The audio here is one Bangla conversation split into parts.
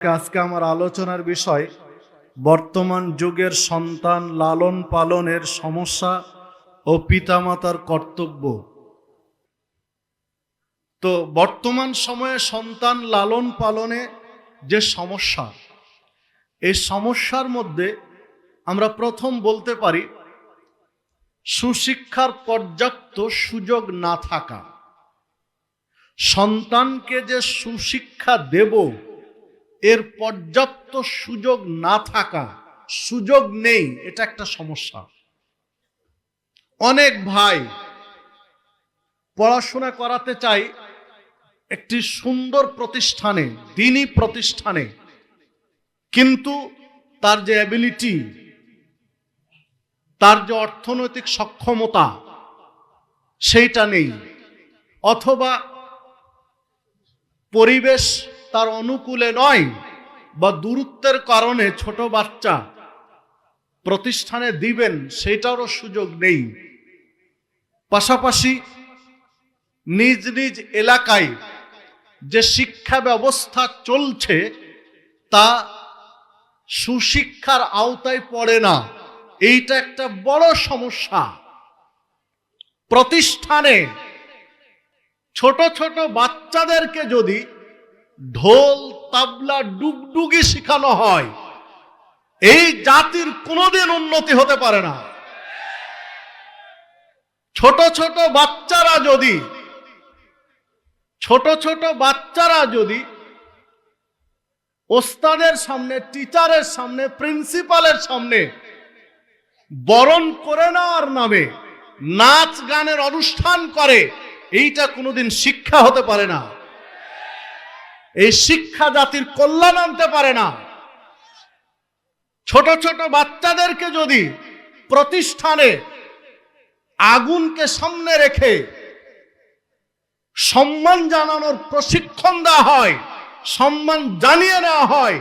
আজকে আমার আলোচনার বিষয়, বর্তমান যুগের সন্তান লালন পালনের সমস্যা ও পিতামাতার কর্তব্য। তো বর্তমান সময়ে সন্তান লালন পালনে যে সমস্যা, এই সমস্যার মধ্যে আমরা প্রথম বলতে পারি, সুশিক্ষার পর্যাপ্ত সুযোগ না থাকা। সন্তানকে যে সুশিক্ষা দেব এর পর্যাপ্ত সুযোগ না থাকা, সুযোগ নেই, এটা একটা সমস্যা। অনেক ভাই পড়াশোনা করাতে চাই একটি সুন্দর প্রতিষ্ঠানে দিনই প্রতিষ্ঠানে, কিন্তু তার যে অ্যাবিলিটি তার যে অর্থনৈতিক সক্ষমতা, সেইটা নেই। অথবা পরিবেশ তার অনুকূলে নয় বা দূরত্বের কারণে ছোট বাচ্চা প্রতিষ্ঠানে দিবেন, সেটারও সুযোগ নেই। পাশাপাশি নিজ নিজ এলাকায় যে শিক্ষা ব্যবস্থা চলছে, তা সুশিক্ষার আওতায় পড়ে না। এইটা একটা বড় সমস্যা। প্রতিষ্ঠানে ছোট ছোট বাচ্চাদেরকে যদি ঢোল, তাবলা, ডুগডুগি শেখানো হয়। এই জাতির কোনোদিন উন্নতি হতে পারে না। ছোট ছোট বাচ্চারা যদি, ছোট ছোট বাচ্চারা যদি ওস্তাদের সামনে, টিচারের সামনে, প্রিন্সিপালের সামনে বরণ করে নেওয়ার নামে নাচ গানের অনুষ্ঠান করে, এইটা কোনোদিন শিক্ষা হতে পারে না। এই শিক্ষা জাতির কল্যাণ আনতে পারে না। ছোট ছোট বাচ্চাদেরকে যদি প্রতিষ্ঠানে আগুনকে সামনে রেখে সম্মান জানানোর প্রশিক্ষণ দেওয়া হয়, সম্মান জানিয়ে নেওয়া হয়,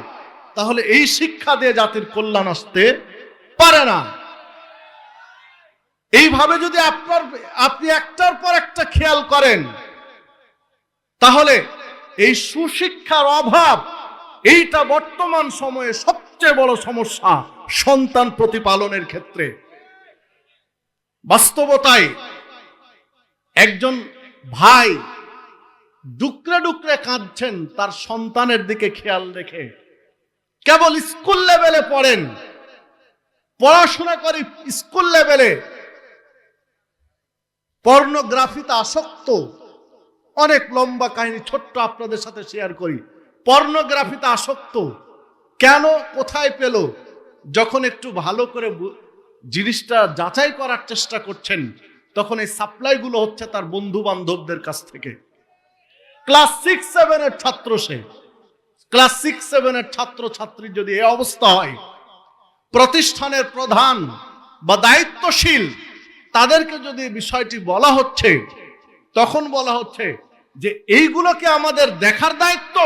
তাহলে এই শিক্ষা দিয়ে জাতির কল্যাণ আসতে পারে না। এইভাবে যদি আপনার আপনি একটার পর একটা খেয়াল করেন, তাহলে এই সুশিক্ষার অভাব, এইটা বর্তমান সময়ে সবচেয়ে বড় সমস্যা সন্তান প্রতিপালনের ক্ষেত্রে। বাস্তবতায় একজন ভাই ডুকরে ডুকরে কাঁদছেন, তার সন্তানের দিকে খেয়াল রেখে। কেবল স্কুল লেভেলে পড়েন, পড়াশোনা করি স্কুল লেভেলে। পর্নোগ্রাফিতে আসক্ত অনেক লম্বা কাহিনী ছোট্ট আপনাদের সাথে শেয়ার করি। পর্নোগ্রাফিতে আসক্ত। কেন? কোথায় পেল? যখন একটু ভালো করে জিনিসটা যাচাই করার চেষ্টা করছেন, তখন এই সাপ্লাইগুলো হচ্ছে তার বন্ধু বান্ধবদের কাছ থেকে। ক্লাস সিক্স সেভেনের ছাত্র সে। ক্লাস সিক্স সেভেনের ছাত্র ছাত্রীর যদি এ অবস্থা হয়, প্রতিষ্ঠানের প্রধান বা দায়িত্বশীল, তাদেরকে যদি বিষয়টি বলা হচ্ছে, তখন বলা হচ্ছে যে এইগুলো কি আমাদের দেখার দায়িত্ব।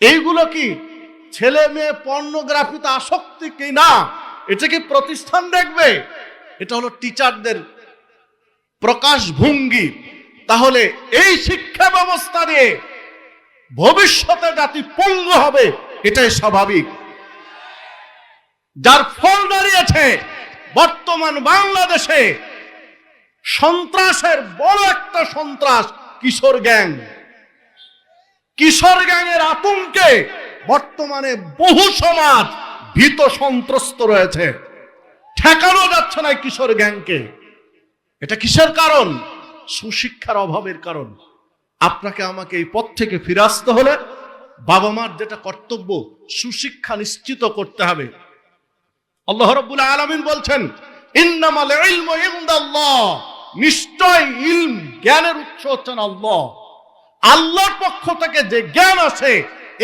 এইগুলো কি ছেলে মেয়ে পর্নোগ্রাফিতে আসক্তি কি না? এটা কি প্রতিষ্ঠান দেখবে? এটা হলো টিচারদের প্রকাশ ভঙ্গি তাহলে এই শিক্ষা ব্যবস্থা দিয়ে ভবিষ্যতে জাতি পঙ্গু হবে, এটাই স্বাভাবিক। যার ফল দাঁড়িয়েছে, বর্তমান বাংলাদেশে সন্ত্রাসের বড় একটা সন্ত্রাস কিশোর গ্যাং। কিশোর গ্যাংয়ের আতঙ্কে বর্তমানে বহু সমাজ ভীত সন্ত্রস্ত রয়েছে। ঠেকানো যাচ্ছে না কিশোর গ্যাংকে। এটা কিসের কারণ? সুশিক্ষার অভাবের কারণ। আপনাকে আমাকে এই পথ থেকে ফিরে আসতে হলে বাবা মার যেটা কর্তব্য, সুশিক্ষা নিশ্চিত করতে হবে। আল্লাহ রাব্বুল আলামিন বলছেন, ইন্নামাল ইনদাল্লাহ। নিশ্চয় ইলম, জ্ঞানের উৎস হচ্ছেন আল্লাহ। আল্লাহর পক্ষ থেকে যে জ্ঞান আছে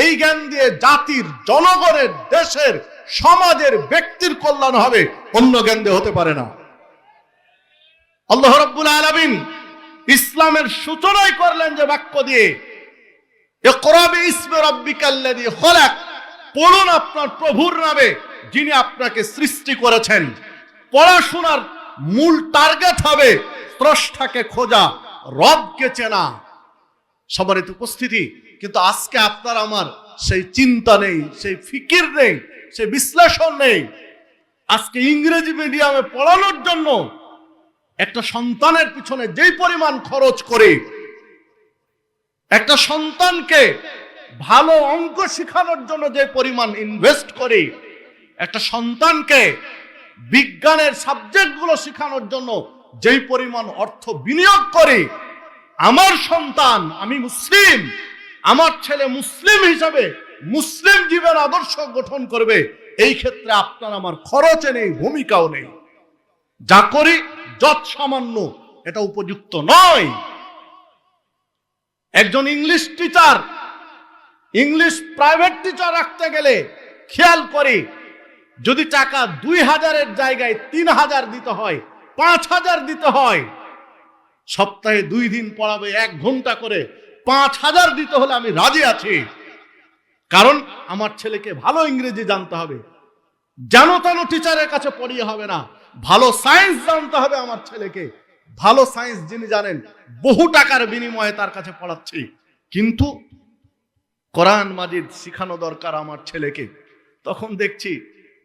এই জ্ঞান দিয়ে জাতির, জনগণের, দেশের, সমাজের ব্যক্তির কল্যাণ হবে, অন্য জ্ঞান দিয়ে হতে পারে না। আল্লাহ রাব্বুল আলামিন ইসলামের সূচনাই করলেন যে বাক্য দিয়ে পড়ুন আপনার প্রভুর নামে, যিনি আপনাকে সৃষ্টি করেছেন। পড়াশোনার মূল টার্গেট হবে স্রষ্টাকে খোঁজা, রবকে চেনা। সম্মানিত উপস্থিতি। কিন্তু আজকে আপনার আমার সেই চিন্তা নেই, সেই ফিকির নেই, সেই বিশ্লেষণ নেই। আজকে ইংরেজি মিডিয়ামে পড়ানোর জন্য একটা সন্তানের পিছনে যেই পরিমাণ খরচ করে, একটা সন্তানকে ভালো অঙ্ক শেখানোর জন্য যে পরিমাণ ইনভেস্ট করে, একটা সন্তানকে বিজ্ঞানের সাবজেক্টগুলো শেখানোর জন্য যেই পরিমাণ অর্থ বিনিয়োগ করে, আমার সন্তান, আমি মুসলিম, আমার ছেলে মুসলিম হিসাবে মুসলিম জীবন আদর্শ গঠন করবে, এই ক্ষেত্রে আপনার আমার খরচে নেই, ভূমিকাও নেই। যা করি, যত সামান্য, এটা উপযুক্ত নয়। একজন English teacher, English private teacher রাখতে গেলে খেয়াল করি, যদি টাকা দুই হাজারের জায়গায় তিন হাজার দিতে হয় পাঁচ হাজার দিতে হয়। সপ্তাহে দুই দিন পড়াবে, এক ঘণ্টা করে পাঁচ হাজার দিতে হলে আমি রাজি আছি। কারণ আমার ছেলেকে ভালো ইংরেজি জানতে হবে। জানো তেনো টিচারের কাছে পড়িয়ে হবে না। ভালো সায়েন্স জানতে হবে আমার ছেলেকে। ভালো সায়েন্স যিনি জানেন, বহু টাকার বিনিময়ে তার কাছে পড়াচ্ছি। কিন্তু কোরআন মাজিদ শিখানো দরকার আমার ছেলেকে। তখন দেখছি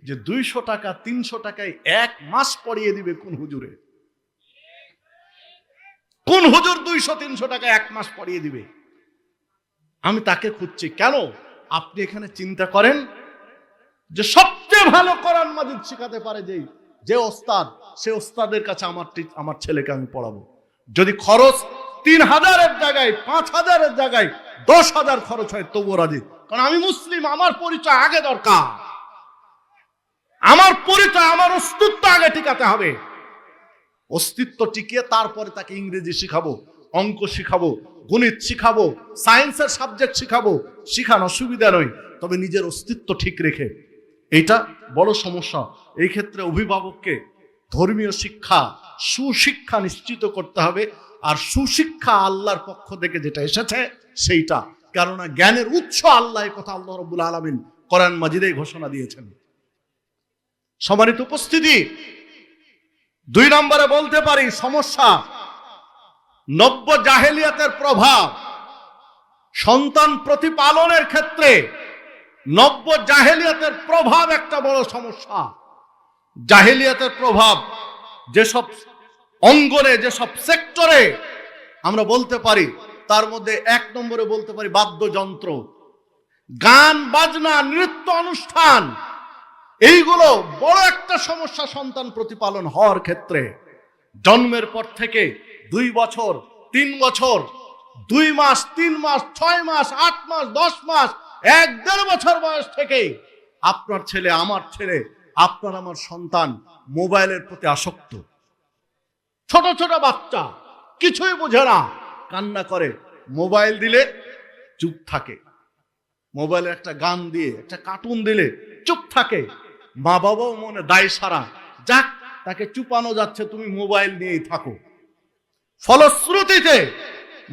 যে দুইশো টাকা, তিনশো টাকায় এক মাস পড়িয়ে দিবে কোন হুজুরে? কোন হুজুর দুইশো, তিনশো টাকা এক মাস পড়িয়ে দিবে? আমি তাকে খুঁজছি। কেন? আপনি এখানে চিন্তা করেন যে সবচেয়ে ভালো কোরআন মাজিদ শেখাতে পারে যে যে ওস্তাদ, সে ওস্তাদের কাছে আমার আমার ছেলেকে আমি পড়াবো। যদি খরচ তিন হাজারের জায়গায়, পাঁচ হাজারের জায়গায় দশ হাজার খরচ হয়, তবুও রাজি। কারণ আমি মুসলিম, আমার পরিচয় আগে দরকার। আমার পরিচয়, আমার অস্তিত্ব আগে টিকাতে হবে। অস্তিত্ব টিকিয়ে তারপরে তাকে ইংরেজি শিখাবো, অঙ্ক শিখাবো, গণিত শিখাবো, সায়েন্সের সাবজেক্ট শিখাবো, শিখান, অসুবিধা নয়, তবে নিজের অস্তিত্ব ঠিক রেখে। এটা বড় সমস্যা। এই ক্ষেত্রে অভিভাবককে ধর্মীয় শিক্ষা, সুশিক্ষা নিশ্চিত করতে হবে, আর সুশিক্ষা আল্লাহর পক্ষ থেকে যেটা এসেছে, সেইটা। কেননা জ্ঞানের উৎস আল্লাহ কথা আল্লাহ রবুল আলমিন কোরআন মাজিদে ঘোষণা দিয়েছেন। সম্মানিত উপস্থিতি, দুই নম্বরে বলতে পারি সমস্যা, নব্য জাহেলিয়াতের প্রভাব, সন্তান প্রতিপালনের ক্ষেত্রে নব্য জাহেলিয়াতের প্রভাব একটা বড় সমস্যা। জাহেলিয়াতের প্রভাব যেসব অঙ্গনে, যেসব সেক্টরে আমরা বলতে পারি, তার মধ্যে এক নম্বরে বলতে পারি বাদ্যযন্ত্র। গান, বাজনা, নৃত্য অনুষ্ঠান এইগুলো বড় একটা সমস্যা সন্তান প্রতিপালন হওয়ার ক্ষেত্রে জন্মের পর থেকে দুই বছর, তিন বছর, দুই মাস, তিন মাস, ছয় মাস, আট মাস, দশ মাস, এক দেড় বছর বয়স থেকে আপনার ছেলে, আমার ছেলে, আপনার আমার সন্তান মোবাইলের প্রতি আসক্ত। ছোট ছোট বাচ্চা, কিছুই বোঝে না, কান্না করে, মোবাইল দিলে চুপ থাকে। মোবাইলে একটা গান দিয়ে, একটা কার্টুন দিলে চুপ থাকে। মা বাবাও মনে দায় সারা। যাক, তাকে চুপানো যাচ্ছে, তুমি মোবাইল নিয়েই থাকো। ফলশ্রুতিতে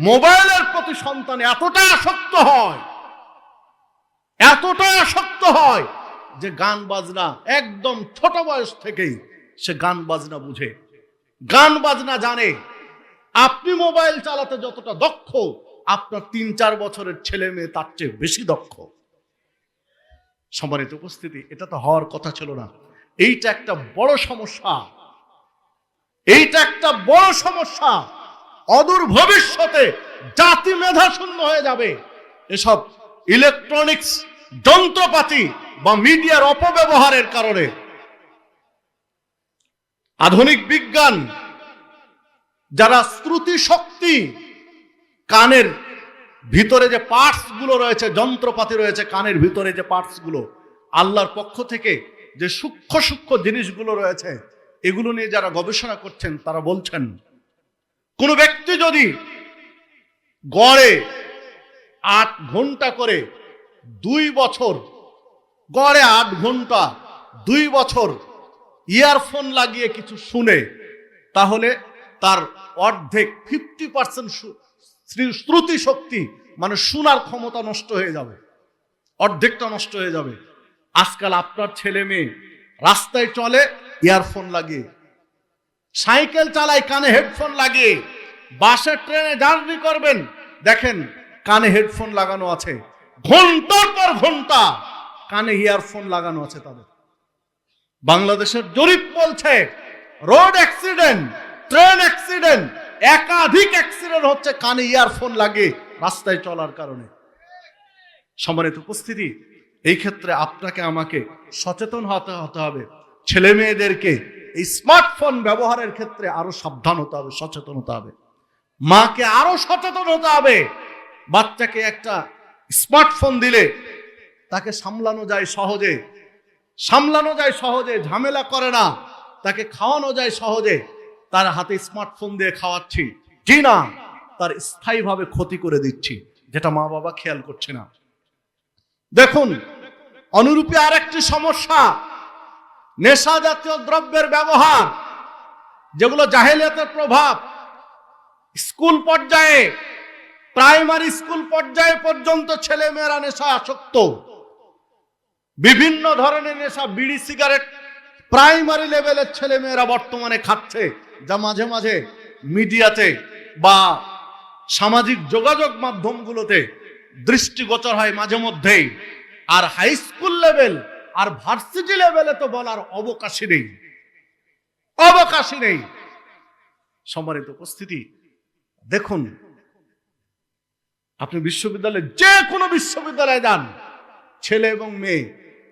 মোবাইলের প্রতি সন্তান এতটা আসক্ত হয়, এতটা আসক্ত হয় যে গান বাজনা একদম ছোট বয়স থেকেই সে গান বাজনা বুঝে। গান বাজনা জানে, আপনি মোবাইল চালাতে যতটা দক্ষ, আপনার তিন চার বছরের ছেলে মেয়ে তার চেয়ে বেশি দক্ষ। সম্মানিত উপস্থিতি, এটা তো হওয়ার কথা ছিল না। এইটা একটা বড় সমস্যা। এইটা একটা বড় সমস্যা। অদূর ভবিষ্যতে জাতি মেধা শূন্য হয়ে যাবে। এসব ইলেকট্রনিক্স যন্ত্রপাতি বা মিডিয়ার অপব্যবহারের কারণে। আধুনিক বিজ্ঞান, যারা শ্রুতি শক্তি কানের ভিতরে যে পার্টসগুলো রয়েছে, যন্ত্রপাতি রয়েছে, কানের ভিতরে যে পার্টসগুলো আল্লাহর পক্ষ থেকে যে সূক্ষ্ম সূক্ষ্ম জিনিসগুলো রয়েছে, এগুলো নিয়ে যারা গবেষণা করছেন, তারা বলছেন, কোন ব্যক্তি যদি গড়ে আট ঘণ্টা করে দুই বছর, গড়ে আট ঘণ্টা দুই বছর ইয়ারফোন লাগিয়ে কিছু শুনে, তাহলে তার অর্ধেক ফিফটি পার্সেন্ট শ্রুতি শক্তি মানে শোনার ক্ষমতা নষ্ট হয়ে যাবে, অর্ধেকটা নষ্ট হয়ে যাবে। আজকাল আপনার ছেলে মেয়ে রাস্তায় চলে ইয়ারফোন লাগে সাইকেল চালায়, কানে হেডফোন লাগে বাসের ট্রেনে জার্নি করবেন, দেখেন কানে হেডফোন লাগানো আছে। ঘণ্টার পর ঘণ্টা কানে ইয়ারফোন লাগানো আছে তাদের। বাংলাদেশের জরিপ বলছে রোড অ্যাক্সিডেন্ট ট্রেন অ্যাক্সিডেন্ট একাধিক অ্যাক্সিডেন্ট হচ্ছে, কানে ইয়ারফোন লাগে রাস্তায় চলার কারণে। সম্মানিত উপস্থিতি, এই ক্ষেত্রে আপনাকে আমাকে সচেতন হতে হতে হবে। ছেলে মেয়েদেরকে এই স্মার্টফোন ব্যবহারের ক্ষেত্রে আরও সাবধান হতে হবে, সচেতন হতে হবে। মাকে আরও সচেতন হতে হবে। বাচ্চাকে একটা স্মার্টফোন দিলে তাকে সামলানো যায় সহজে। সামলানো যায় সহজে, ঝামেলা করে না। তাকে খাওয়ানো যায় সহজে। তার হাতে স্মার্টফোন দিয়ে খাওয়াচ্ছি। জি না। তার স্থায়ীভাবে ক্ষতি করে দিচ্ছি যেটা মা বাবা খেয়াল করছে না। দেখুন অনুরূপী আরেকটি সমস্যা নেশা জাতীয় দ্রব্যের ব্যবহার যেগুলো জাহেলিয়াতের প্রভাব। স্কুল পর্যায়ে প্রাইমারি স্কুল পর্যায়ে পর্যন্ত ছেলে মেয়েরা নেশা আসক্ত। বিভিন্ন ধরনের নেশা বিড়ি সিগারেট প্রাইমারি লেভেলের ছেলে মেয়েরা বর্তমানে খাচ্ছে। যা মাঝে মাঝে মিডিয়াতে বা সামাজিক যোগাযোগ মাধ্যমগুলোতে দৃষ্টিগোচর হয় মাঝে মধ্যেই। আর হাই স্কুল লেভেল আর ভার্সিটি লেভেলে তো বলার অবকাশই নেই। অবকাশই নেই। সম্মানিত উপস্থিতি, দেখুন, আপনি বিশ্ববিদ্যালয়ে যে কোনো বিশ্ববিদ্যালয়ে যান, ছেলে এবং মেয়ে,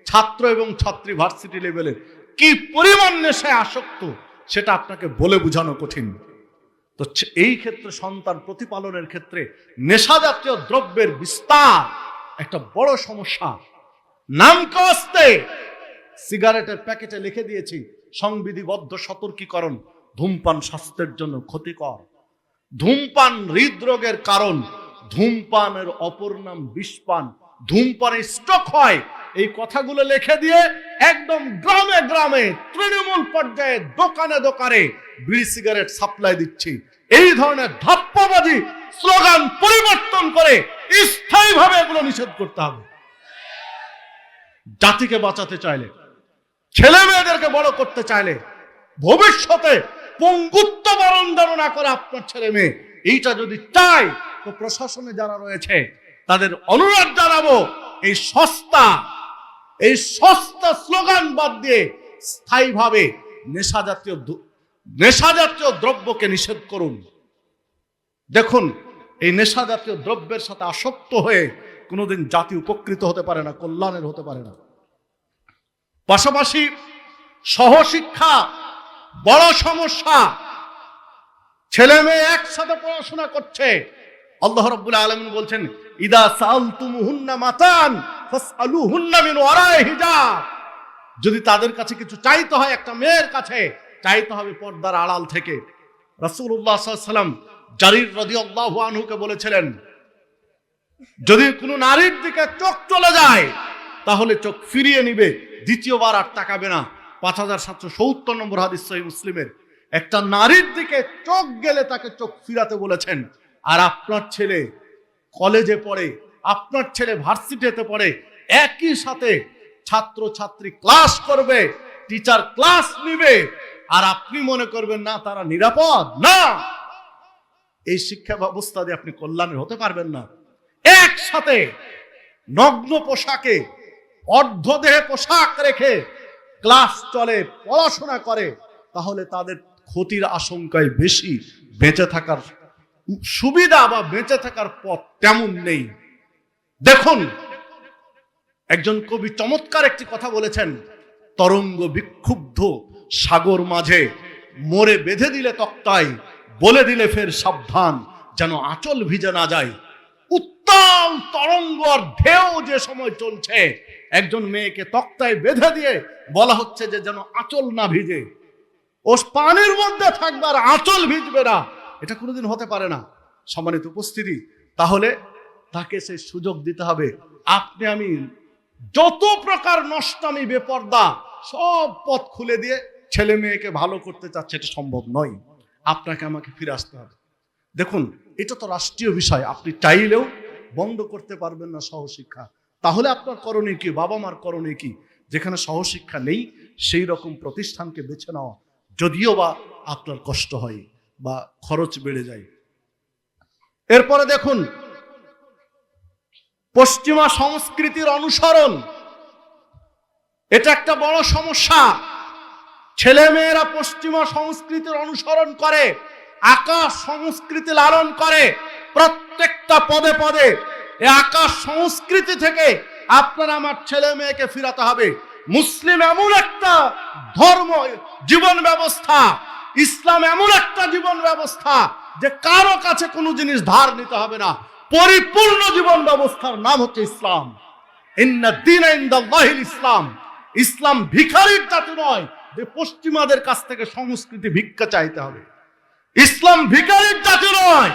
ছাত্র এবং ছাত্রী ভার্সিটি লেভেলের কি পরিমাণ নেশায় আসক্ত সেটা আপনাকে বলে বোঝানো কঠিন। তো এই ক্ষেত্রে সন্তান প্রতিপালনের ক্ষেত্রে নেশা জাতীয় দ্রব্যের বিস্তার একটা বড় সমস্যা। নাম কস্তে সিগারেটের প্যাকেটে লিখে দিয়েছি, সংবিধিবদ্ধ সতর্কীকরণ, ধূমপান স্বাস্থ্যের জন্য ক্ষতিকর। ধূমপান হৃদরোগের কারণ, ধূমপানের অপর নাম বিষপান। ধূমপানে স্ট্রোক হয় এই কথাগুলো লিখে দিয়ে একদম গ্রামে গ্রামে তৃণমূল পর্যায়ে দোকানে দোকানে বিড়ি সিগারেট সাপ্লাই দিচ্ছি। এই ধরনের ধাপ্পাবাজি, স্লোগান পরিবর্তন করে স্থায়ীভাবে এগুলো নিষেধ করতে হবে। জাতিকে বাঁচাতে চাইলে, ছেলে মেয়েদেরকে বড় করতে চাইলে, ভবিষ্যতে পঙ্গুত্ব বরণ না করে আপনার ছেলে মেয়ে, এইটা যদি চাই, তো প্রশাসনে যারা রয়েছে, তাদের অনুরোধ জানাব, এই সস্তা এই সস্তা স্লোগান বাদ দিয়ে স্থায়ীভাবে নেশা জাতীয় নেশা জাতীয় দ্রব্যকে নিষেধ করুন। দেখুন, এই নেশা জাতীয় দ্রব্যের সাথে আসক্ত হয়ে কোনোদিন জাতি উপকৃত হতে পারে না, কল্যাণের হতে পারে না। পাশাপাশি সহশিক্ষা বড় সমস্যা। ছেলে মেয়ে একসাথে পড়াশোনা করছে। আল্লাহ রাব্বুল আলামিন বলছেন ইদা সালতুমুহুন্না মাতান ফাসআলুহুন্না মিন ওয়ারাই হিজাব। যদি তাদের কাছে কিছু চাইতে হয় একটা মেয়ের কাছে, চাইতে হবে পর্দার আড়াল থেকে। রাসূলুল্লাহ সাল্লাল্লাহু জারির রাদিয়াল্লাহু আনহুকে বলেছিলেন, যদি কোনো নারীর দিকে চোখ চলে যায়, তাহলে চোখ ফিরিয়ে নিবে, দ্বিতীয়বার আর তাকাবে না। পাঁচ হাজার সাতশো সত্তর নম্বর হাদিস সহি মুসলিমের। একটা নারীর দিকে চোখ গেলে তাকে চোখ ফিরাতে বলেছেন, আর আপনার ছেলে কলেজে পড়ে, আপনার ছেলে ভার্সিটিতে পড়ে, একই সাথে ছাত্র ছাত্রী ক্লাস করবে টিচার ক্লাস নিবে। আর আপনি মনে করবেন, না, তারা নিরাপদ, না। এই শিক্ষা ব্যবস্থা দিয়ে আপনি কল্যাণের হতে পারবেন না। একসাথে নগ্ন পোশাকে, অর্ধদেহে পোশাক রেখে ক্লাস চলে, পড়াশোনা করে, তাহলে তাদের ক্ষতির আশঙ্কায় বেশি বেঁচে থাকার সুবিধা বা বেঁচে থাকার পথ তেমন নেই। দেখুন, একজন কবি চমৎকার একটি কথা বলেছেন, তরঙ্গ বিক্ষুব্ধ সাগর মাঝে মোরে বেঁধে দিলে তক্তায়, বলে দিলে ফের সাবধান, যেন আঁচল ভিজে না যায়। উত্তাল তরঙ্গ আর ঢেউ যে সময় চলছে, একজন মেয়েকে তক্তায় বেঁধে দিয়ে বলা হচ্ছে যে যেন আঁচল না ভিজে। ও পানির মধ্যে থাকবে আর আঁচল ভিজবে না। এটা কোনোদিন হতে পারে না। সম্মানিত উপস্থিতি, তাহলে তাকে সেই সুযোগ দিতে হবে। আপনি আমি যত প্রকার নষ্টামি, বেপর্দা, সব পথ খুলে দিয়ে ছেলে মেয়েকে ভালো করতে চাচ্ছে এটা সম্ভব নয়। আপনাকে আমাকে ফিরে আসতে হবে। দেখুন, এটা তো রাষ্ট্রীয় বিষয়। আপনি চাইলেও বন্ধ করতে পারবেন না সহশিক্ষা। তাহলে আপনার করণীয় কি? বাবা মার করণীয় কি? যেখানে সহশিক্ষা নেই, সেই রকম প্রতিষ্ঠানকে বেছে নেওয়া। যদিও বা আপনার কষ্ট হয়। বা খরচ বেড়ে যায়। এরপরে দেখুন, পশ্চিমা সংস্কৃতির অনুসরণ। এটা একটা বড় সমস্যা। ছেলে মেয়েরা পশ্চিমা সংস্কৃতির অনুসরণ করে, আকাশ সংস্কৃতি লালন করে, প্রত্যেকটা পদে পদে। এই আকাশ সংস্কৃতি থেকে আপনার আমার ছেলে মেয়েকে ফিরাতে হবে। মুসলিম এমন একটা ধর্ম, জীবন ব্যবস্থা। ইসলাম এমন একটা জীবন ব্যবস্থা যে কারও কাছে কোনো জিনিস ধার নিতে হবে না। পরিপূর্ণ জীবন ব্যবস্থার নাম হচ্ছে ইসলাম। ইসলাম। ইসলাম ভিখারির জাতি নয় যে পশ্চিমাদের কাছ থেকে সংস্কৃতি ভিক্ষা চাইতে হবে। ইসলাম ভিখারির জাতি নয়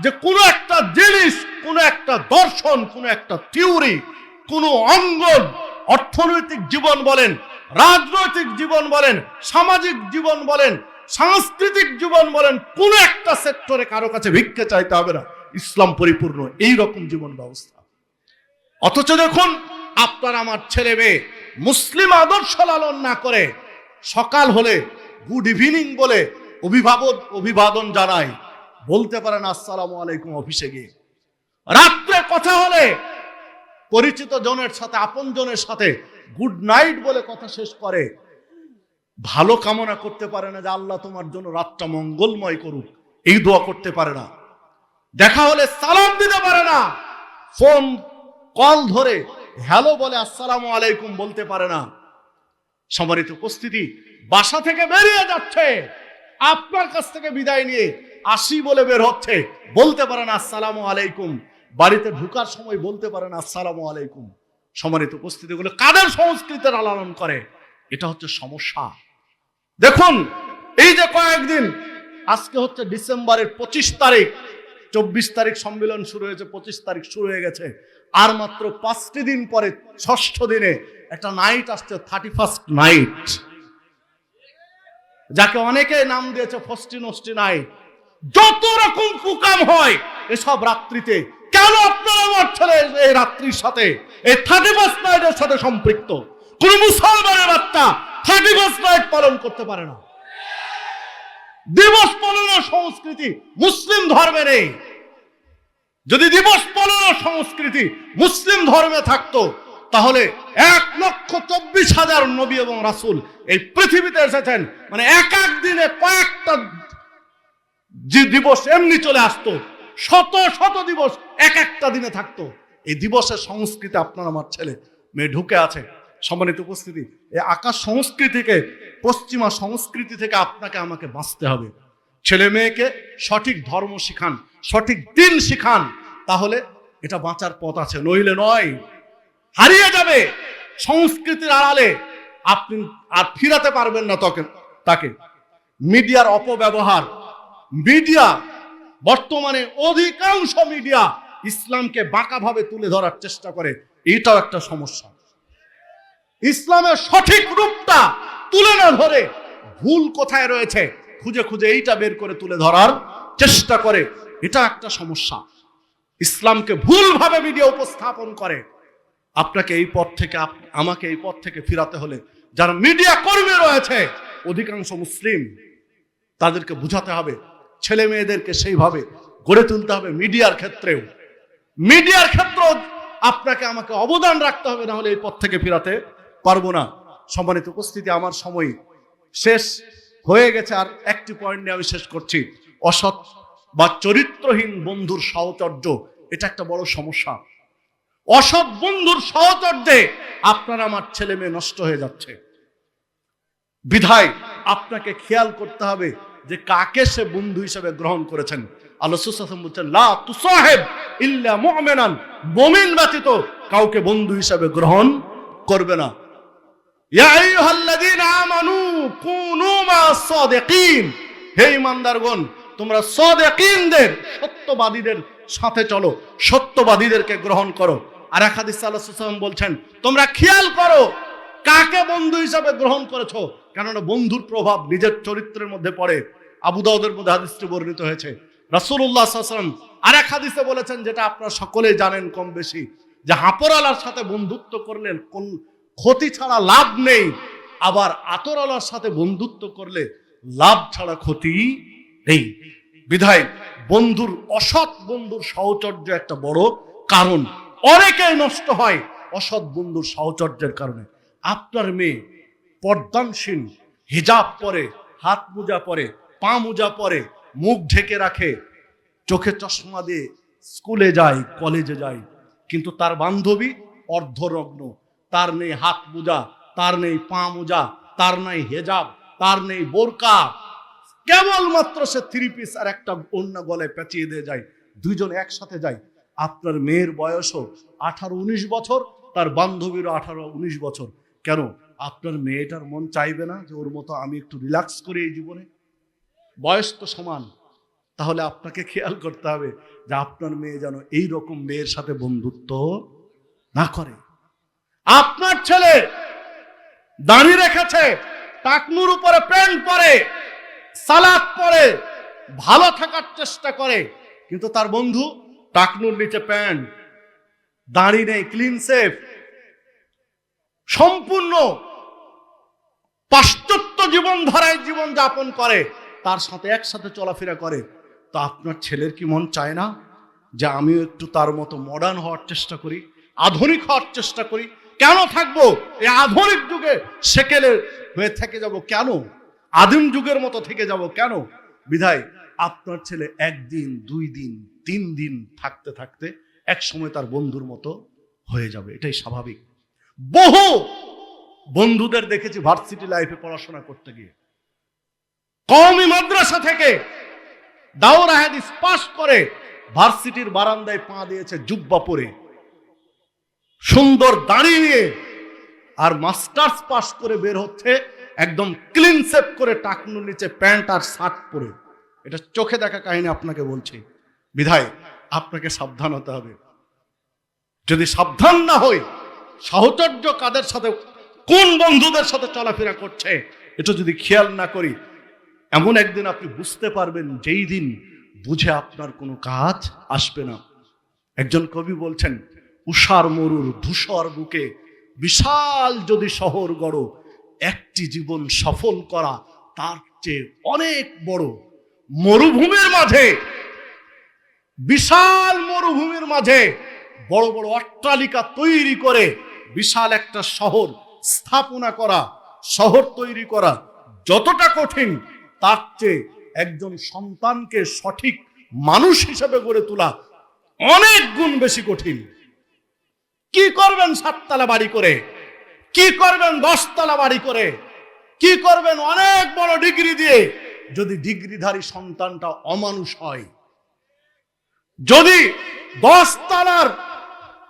যে কোনো একটা জিনিস, কোনো একটা দর্শন, কোনো একটা থিওরি, কোনো অঙ্গন, অর্থনৈতিক জীবন বলেন, রাজনৈতিক জীবন বলেন, সামাজিক জীবন বলেন সাংস্কৃতিক জীবন বলেন, কোন একটা সেক্টরে কারও কাছে ভিক্ষা চাইতে হবে না। ইসলাম পরিপূর্ণ এই রকম জীবন ব্যবস্থা। অথচ দেখুন, আপনার আমার ছেলে মেয়ে মুসলিম আদর্শ লালন না করে সকাল হলে গুড ইভিনিং বলে অভিভাবক, অভিবাদন জানায়। বলতে পারেন, আসসালামু আলাইকুম অফিসে গিয়ে। রাত্রে কথা হলে পরিচিত জনের সাথে আপন জনের সাথে গুড নাইট বলে কথা শেষ করে। ভালো কামনা করতে পারে না যে আল্লাহ তোমার জন্য রাতটা মঙ্গলময় করুক। এই দোয়া করতে পারে না। দেখা হলে সালাম দিতে পারে না। ফোন, কল ধরে হ্যালো বলে আসসালামু আলাইকুম বলতে পারে না। সম্মানিত উপস্থিতি, বাসা থেকে বেরিয়ে যাচ্ছে। আপনার কাছ থেকে বিদায় নিয়ে আসি বলে বের হচ্ছে। বলতে পারেন আসসালামু আলাইকুম। বাড়িতে ঢুকার সময় বলতে পারেন আসসালামু আলাইকুম। সম্মানিত উপস্থিতিগুলো কাদের সংস্কৃতির লালন করে? এটা হচ্ছে সমস্যা। দেখুন, এই যে কয়েকদিন, আজকে হচ্ছে ডিসেম্বরের পঁচিশ তারিখ, চব্বিশ তারিখ সম্মেলন শুরু হয়েছে, পঁচিশ তারিখ শুরু হয়ে গেছে। আর মাত্র পাঁচটি দিন পরে ষষ্ঠ দিনে একটা নাইট আসছে থার্টি ফার্স্ট নাইট যাকে অনেকে নাম দিয়েছে ফষ্টি নষ্টি নাইট যত রকম কুকাম হয়, এসব রাত্রিতে কেন আপনার আমার ছেলে এই রাত্রির সাথে, এই থার্টি ফার্স্ট নাইটের সাথে সম্পৃক্ত? কোন মুসলমানের বাচ্চা ফার্স্ট নাইট পালন করতে পারে না। দিবস পালনের সংস্কৃতি মুসলিম ধর্মে নেই যদি দিবস পালনের সংস্কৃতি মুসলিম ধর্মে থাকতো, তাহলে এক লক্ষ চব্বিশ হাজার নবী এবং রাসুল এই পৃথিবীতে এসেছেন। মানে এক এক দিনে কয়েকটা যে দিবস এমনি চলে আসতো। শত শত দিবস এক একটা দিনে থাকতো। এই দিবসের সংস্কৃতি আপনার আমার ছেলে মেয়ে ঢুকে আছে। সম্মানিত উপস্থিতি, এই আকাশ সংস্কৃতিকে, পশ্চিমা সংস্কৃতি থেকে আপনাকে আমাকে বাঁচতে হবে। ছেলে মেয়েকে সঠিক ধর্ম শিখান, সঠিক দিন শিখান, তাহলে এটা বাঁচার পথ আছে। নইলে নয়, হারিয়ে যাবে সংস্কৃতির আড়ালে। আপনি আর ফিরাতে পারবেন না তকে, তাকে। মিডিয়ার অপব্যবহার, মিডিয়া, বর্তমানে অধিকাংশ মিডিয়া ইসলামকে বাঁকাভাবে তুলে ধরার চেষ্টা করে। এটাও একটা সমস্যা। ইসলামের সঠিক রূপটা তুলে না ধরে ভুল কোথায় রয়েছে, খুঁজে খুঁজে এইটা বের করে তুলে ধরার চেষ্টা করে। এটা একটা সমস্যা। ইসলামকে ভুলভাবে মিডিয়া উপস্থাপন করে। আপনাকে এই পথ থেকে আমাকে এই পথ থেকে ফিরাতে হলে যারা মিডিয়া কর্মী রয়েছে, অধিকাংশ মুসলিম, তাদেরকে বুঝাতে হবে। ছেলে মেয়েদেরকে সেইভাবে গড়ে তুলতে হবে মিডিয়ার ক্ষেত্রেও। মিডিয়ার ক্ষেত্রেও আপনাকে আমাকে অবদান রাখতে হবে, না হলে এই পথ থেকে ফিরাতে পারব না। সম্মানিত উপস্থিতি, আমার সময় শেষ হয়ে গেছে। আর একটি পয়েন্ট নিয়ে আমি শেষ করছি। অসৎ বা চরিত্রহীন বন্ধুর সাহচর্য, এটা একটা বড় সমস্যা। অসৎ বন্ধুর সাহচর্যে আপনার আমার ছেলে মেয়ে নষ্ট হয়ে যাচ্ছে। বিধায় আপনাকে খেয়াল করতে হবে যে কাকে সে বন্ধু হিসেবে গ্রহণ করেছেন। আল্লাহ বলছেন, লা কাউকে বন্ধু হিসেবে গ্রহণ করবে না। তোমরা সাদিকিনদের, সত্যবাদীদের সাথে চলো, সত্যবাদীদেরকে গ্রহণ করো। আর এক হাদিস বলছেন, তোমরা খেয়াল করো কাকে বন্ধু হিসাবে গ্রহণ করেছ, কেননা বন্ধুর প্রভাব নিজের চরিত্রের মধ্যে পড়ে। আবু দাউদের মধ্যে হাদিসটি বর্ণিত হয়েছে। রাসূলুল্লাহ সাল্লাল্লাহু আর এক হাদিসে বলেছেন, যেটা আপনারা সকলেই জানেন কম বেশি, যে হাঁপড়ালার সাথে বন্ধুত্ব করলেন ক্ষতি ছাড়া লাভ নেই। আবার আতরালার সাথে বন্ধুত্ব করলে লাভ ছাড়া ক্ষতি নেই। বিধায় বন্ধুর অসৎ বন্ধুর সাহচর্য একটা বড় কারণ। অনেকেই নষ্ট হয় অসৎ বন্ধুর সাহচর্যের কারণে। আপনার মেয়ে পর্দানসীন, হিজাব পরে, হাত মোজা পরে, পা মোজা পরে, মুখ ঢেকে রাখে, চোখে চশমা দিয়ে স্কুলে যায়, কলেজে যায়, কিন্তু তার বান্ধবী অর্ধরগ্ন তার নেই হাত মোজা, তার নেই পা মোজা, তার নেই হেজাব, তার নেই বোরকা। কেবলমাত্র সে থ্রি পিস আর একটা অন্য গলায় পেঁচিয়ে দিয়ে যায়, দুইজন একসাথে যায়। আপনার মেয়ের বয়সও আঠারো উনিশ বছর, তার বান্ধবীরও আঠারো উনিশ বছর। কেন? আপনার মেয়েটার মন চাইবে না যে ওর মতো আমি একটু রিল্যাক্স করি এই জীবনে? বয়স তো সমান। তাহলে আপনাকে খেয়াল করতে হবে যে আপনার মেয়ে যেন এই রকম মেয়ের সাথে বন্ধুত্ব না করে। আপনার ছেলে দাঁড়িয়ে রেখেছে, টাকনুর উপরে প্যান্ট পরে, সালাদ পরে, ভালো থাকার চেষ্টা করে। কিন্তু তার বন্ধু টাকনুর নিচে প্যান্ট, দাড়ি নেই, ক্লিন সেফ, সম্পূর্ণ পাশ্চাত্য জীবন ধারায় জীবন যাপন করে, তার সাথে একসাথে চলাফেরা করে। তো আপনার ছেলের কি মন চায় না যে আমিও একটু তার মতো মডার্ন হওয়ার চেষ্টা করি, আধুনিক হওয়ার চেষ্টা করি? কেন থাকব? এই আধুনিক যুগে সেকেলে হয়ে থেকে যাব কেন? আদিম যুগের মতো থেকে যাব কেন? বিধায় আপনার ছেলে একদিন, দুই দিন, তিন দিন থাকতে থাকতে এক সময় তার বন্ধুর মতো হয়ে যাবে। এটাই স্বাভাবিক। বহু বন্ধুদের দেখেছি ভার্সিটি লাইফে পড়াশোনা করতে গিয়ে। কওমি মাদ্রাসা থেকে দাওরা হাদিস পাস করে ভার্সিটির বারান্দায় পা দিয়েছে জুব্বা পরে। সুন্দর দাঁড়িয়ে নিয়ে আর মাস্টার্স পাস করে বের হচ্ছে, একদম ক্লিন সেপ করে টাকনুর নিচে প্যান্ট আর শার্ট পরে। এটা চোখে দেখা কাহিনী আপনাকে বলছি। বিধায় আপনাকে সাবধান হতে হবে। যদি সাবধান না হই, সাহচর্য কাদের সাথে, কোন বন্ধুদের সাথে চলাফেরা করছে, এটা যদি খেয়াল না করি, এমন একদিন আপনি বুঝতে পারবেন যেই দিন বুঝে আপনার কোনো কাজ আসবে না। একজন কবি বলছেন উষার মরুর ধূসর বুকে বিশাল যদি শহর গড়, একটি জীবন সফল করা তার চেয়ে অনেক বড়। মরুভূমির মাঝে, বিশাল মরুভূমির মাঝে বড় বড় অট্টালিকা তৈরি করে বিশাল একটা শহর স্থাপনা করা, শহর তৈরি করা যতটা কঠিন, তার চেয়ে একজন সন্তানকে সঠিক মানুষ হিসেবে গড়ে তোলা অনেক গুণ বেশি কঠিন। কি করবেন সাততলা বাড়ি করে? কি করবেন দশতলা বাড়ি করে? কি করবেন অনেক বড় ডিগ্রি দিয়ে? যদি ডিগ্রিধারী সন্তানটা অমানুষ হয়, যদি দশ তলার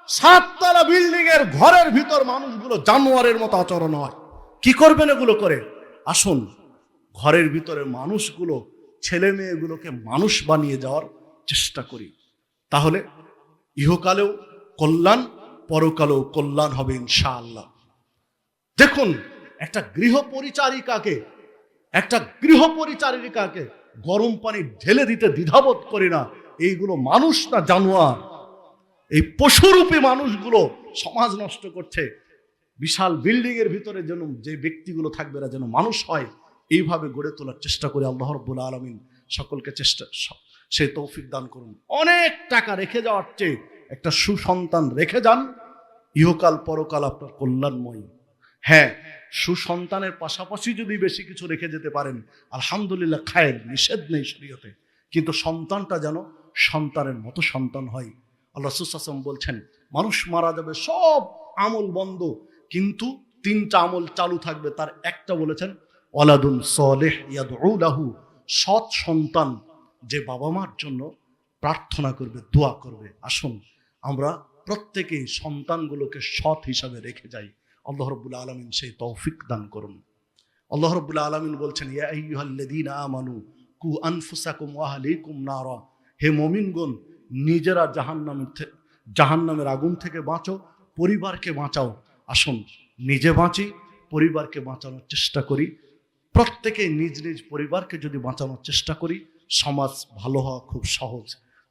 সাততলা বিল্ডিং এর ঘরের ভিতর মানুষগুলো জানোয়ারের মতো আচরণ হয়, কি করবেন এগুলো করে? আসুন, ঘরের ভিতরে মানুষগুলো, ছেলে মেয়েগুলোকে মানুষ বানিয়ে যাওয়ার চেষ্টা করি। তাহলে ইহকালেও কল্যাণ পরকালেও কল্যাণ হবে ইনশাআল্লাহ। দেখুন, একটা গৃহ পরিচারিকাকে একটা গৃহ পরিচারিকাকে গরম পানি ঢেলে দিতে দ্বিধাবোধ করি না, এইগুলো মানুষ না জানোয়ার। এই পশুরূপী মানুষগুলো সমাজ নষ্ট করছে। বিশাল বিল্ডিং এর ভিতরে যেন যে ব্যক্তিগুলো থাকবে না, যেন মানুষ হয়, এইভাবে গড়ে তোলার চেষ্টা করে আল্লাহ রব্বুল আলমিন। সকলকে চেষ্টা, সে তৌফিক দান করুন। অনেক টাকা রেখে যাওয়ার চেয়ে একটা সুসন্তান রেখে যান, ইহকাল পরকাল আপনার কল্যাণময়। হ্যাঁ সুসন্তানের পাশাপাশি যদি বেশি কিছু রেখে যেতে পারেন, আলহামদুলিল্লাহ খায়ের নিষেধ নেই শরীয়তে। কিন্তু সন্তানটা যেন সন্তানের মতো সন্তান হয়। আল্লাহ সুসাসম বলছেন, মানুষ মারা যাবে, সব আমল বন্ধ, কিন্তু তিনটা আমল চালু থাকবে। তার একটা বলেছেন, ওয়ালাদুন সলেহ ইয়াদউলাহু সৎ সন্তান যে বাবা মার জন্য প্রার্থনা করবে, দোয়া করবে। আসুন আমরা প্রত্যেকেই সন্তানগুলোকে সৎ হিসাবে রেখে যাই। আল্লাহ রব্বুল আলমিন সেই তৌফিক দান করুন। আল্লাহ রব্বুল আলমিন বলছেন, ইয়া আইয়ুহাল্লাযীনা আমানু কু আনফুসাকুম ওয়া আহলিকুম নারা। হে মুমিনগণ, নিজেরা জাহান্নামের জাহান্নামের আগুন থেকে বাঁচো পরিবারকে বাঁচাও। আসুন, নিজে বাঁচি, পরিবারকে বাঁচানোর চেষ্টা করি। প্রত্যেকে নিজ নিজ পরিবারকে যদি বাঁচানোর চেষ্টা করি, সমাজ ভালো হওয়া খুব সহজ।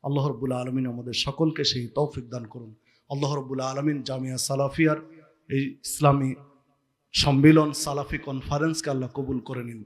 আল্লাহ রব্বুল আলমিন আমাদের সকলকে সেই তৌফিক দান করুন। আল্লাহ রব্বুল আলমিন জামিয়া সালাফিয়ার এই ইসলামী সম্মিলন সালাফি কনফারেন্সকে আল্লাহ কবুল করে নিন।